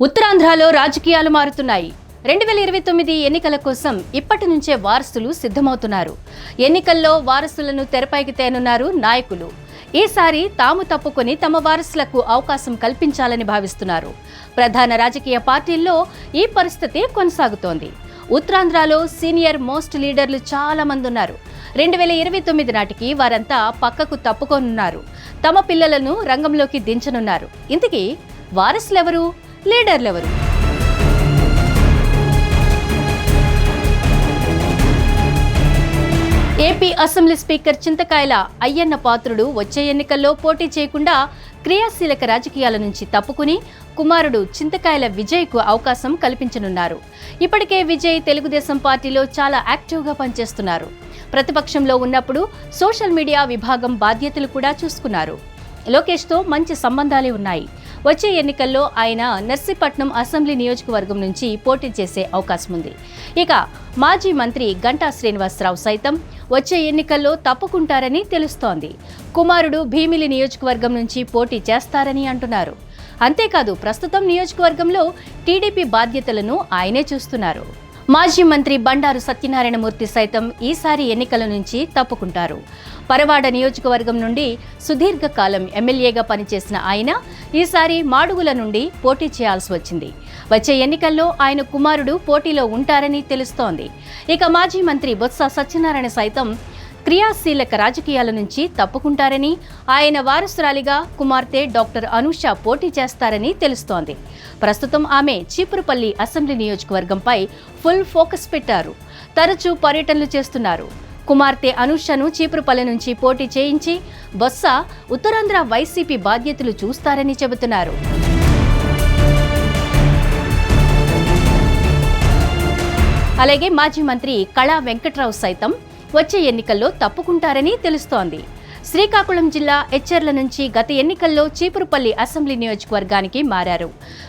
ఉత్తరాంధ్రలో రాజకీయాలు మారుతున్నాయి. రెండు వేల ఇరవై తొమ్మిది ఎన్నికల కోసం ఇప్పటి నుంచే వారసులు సిద్ధమవుతున్నారు. ఎన్నికల్లో వారసులను తెరపైకి తేనున్నారు నాయకులు. ఈసారి తాము తప్పుకొని తమ వారసులకు అవకాశం కల్పించాలని భావిస్తున్నారు. ప్రధాన రాజకీయ పార్టీల్లో ఈ పరిస్థితి కొనసాగుతోంది. ఉత్తరాంధ్రలో సీనియర్ మోస్ట్ లీడర్లు చాలా మంది ఉన్నారు. రెండు వేల ఇరవై తొమ్మిది నాటికి వారంతా పక్కకు తప్పుకొనున్నారు. తమ పిల్లలను రంగంలోకి దించనున్నారు. ఇంతకీ వారసులెవరు? లీడర్లెవరు AP assembly speaker Chintakayala Ayyanna Patrudu వచ్చే ఎన్నికల్లో పోటీ చేయకుండా క్రియాశీలక రాజకీయాల నుంచి తప్పుకుని కుమారుడు చింతకాయల విజయ్కు అవకాశం కల్పించనున్నారు. ఇప్పటికే విజయ్ తెలుగుదేశం పార్టీలో చాలా యాక్టివ్గా పనిచేస్తున్నారు. ప్రతిపక్షంలో ఉన్నప్పుడు సోషల్ మీడియా విభాగం బాధ్యతలు కూడా చూసుకున్నారు. లోకేష్తో మంచి సంబంధాలే ఉన్నాయి. వచ్చే ఎన్నికల్లో ఆయన నర్సీపట్నం అసెంబ్లీ నియోజకవర్గం నుంచి పోటీ చేసే అవకాశం ఉంది ఇక మాజీ మంత్రి గంటా శ్రీనివాసరావు సైతం వచ్చే ఎన్నికల్లో తప్పుకుంటారని తెలుస్తోంది. కుమారుడు భీమిలి నియోజకవర్గం నుంచి పోటీ చేస్తారని అంటున్నారు. అంతేకాదు ప్రస్తుతం నియోజకవర్గంలో టీడీపీ బాధ్యతలను ఆయనే చూస్తున్నారు. మాజీ మంత్రి బండారు సత్యనారాయణమూర్తి సైతం ఈసారి ఎన్నికల నుంచి తప్పుకుంటారు. పరవాడ నియోజకవర్గం నుండి సుదీర్ఘకాలం ఎమ్మెల్యేగా పనిచేసిన ఆయన ఈసారి మాడుగుల నుండి పోటీ చేయాల్సి వచ్చింది. వచ్చే ఎన్నికల్లో ఆయన కుమారుడు పోటీలో ఉంటారని తెలుస్తోంది. ఇక మాజీ మంత్రి బొత్స సత్యనారాయణ సైతం క్రియాశీలక రాజకీయాల నుంచి తప్పుకుంటారని ఆయన వారసురాలిగా కుమార్తె డాక్టర్ అనూష పోటీ చేస్తారని తెలుస్తోంది. ప్రస్తుతం ఆమె చీపురుపల్లి అసెంబ్లీ నియోజకవర్గంపై ఫుల్ ఫోకస్ పెట్టారు. తరచూ పర్యటనలు చేస్తున్నారు. కుమార్తె అనూషను చీపురుపల్లి నుంచి పోటీ చేయించి బొత్స ఉత్తరాంధ్ర వైసీపీ బాధ్యతలు చూస్తారని చెబుతున్నారు. అలాగే మాజీ మంత్రి కళా వెంకట్రావు సైతం వచ్చే ఎన్నికల్లో తప్పుకుంటారని తెలుస్తోంది. శ్రీకాకుళం జిల్లా హెచ్చర్ల నుంచి గత ఎన్నికల్లో చీపురుపల్లి అసెంబ్లీ నియోజకవర్గానికి మారారు.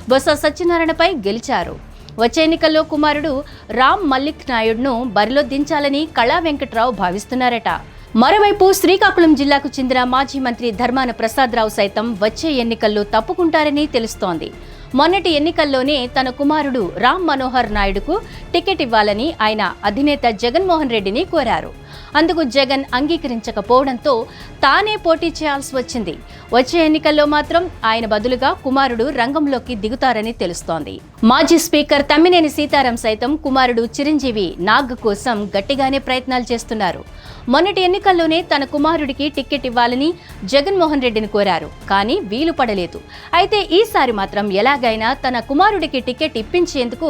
బొత్స సత్యనారాయణపై గెలిచారు. వచ్చే ఎన్నికల్లో కుమారుడు రామ్ మల్లిక్ నాయుడును బరిలో దించాలని కళా వెంకట్రావు భావిస్తున్నారట. మరోవైపు శ్రీకాకుళం జిల్లాకు చెందిన మాజీ మంత్రి ధర్మాన ప్రసాదరావు సైతం వచ్చే ఎన్నికల్లో తప్పుకుంటారని తెలుస్తోంది. మొన్నటి ఎన్నికల్లోనే తన కుమారుడు రామ్ మనోహర్ నాయుడుకు టికెట్ ఇవ్వాలని ఆయన అధినేత జగన్మోహన్ రెడ్డిని కోరారు. అందుకు జగన్ అంగీకరించకపోవడంతో తానే పోటీ చేయాల్సి వచ్చింది. వచ్చే ఎన్నికల్లో మాత్రం ఆయన బదులుగా కుమారుడు రంగంలోకి దిగుతారని తెలుస్తోంది. మాజీ స్పీకర్ తమ్మినేని సీతారాం సైతం కుమారుడు చిరంజీవి నాగ్ కోసం గట్టిగానే ప్రయత్నాలు చేస్తున్నారు. మొన్నటి ఎన్నికల్లోనే తన కుమారుడికి టికెట్ ఇవ్వాలని జగన్మోహన్ రెడ్డిని కోరారు. కానీ వీలు పడలేదు. అయితే ఈసారి మాత్రం ఎలాగైనా తన కుమారుడికి టికెట్ ఇప్పించేందుకు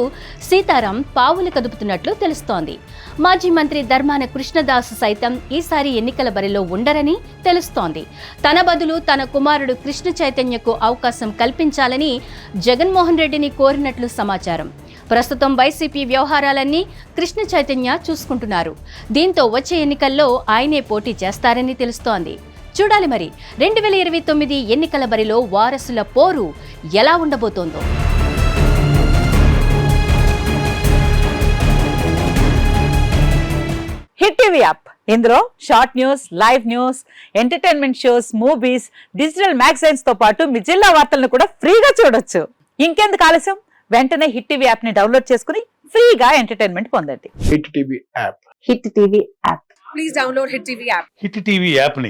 సీతారాం పావులు కదుపుతున్నట్లు తెలుస్తోంది. మాజీ మంత్రి ధర్మాన కృష్ణదాస్ సైతం ఈసారి ఎన్నికల బరిలో ఉండరని తెలుస్తోంది. తన బదులు తన కుమారుడు కృష్ణ చైతన్యకు అవకాశం కల్పించాలని జగన్మోహన్ రెడ్డిని కోరినట్లు సమాచారం. ప్రస్తుతం వైసీపీ వ్యవహారాలన్నీ కృష్ణ చైతన్య చూసుకుంటున్నారు. దీంతో వచ్చే ఎన్నికల్లో ఆయనే పోటీ చేస్తారని తెలుస్తోంది. చూడాలి మరి. రెండు వేల ఇరవై తొమ్మిది ఎన్నికల బరిలో వారసుల పోరు ఎలా ఉండబోతోందో. Hit TV app. ఇందులో short news live news entertainment shows movies digital మ్యాగజైన్స్తో పాటు మీ జిల్లా వార్తలను కూడా ఫ్రీగా చూడొచ్చు. ఇంకెందుకు ఆలస్యం? వెంటనే హిట్ టీవీ యాప్ని డౌన్లోడ్ చేసుకుని ఫ్రీగా ఎంటర్టైన్మెంట్ పొందండి. Hit TV app. Hit TV app please download Hit TV app. Hit TV యాప్ని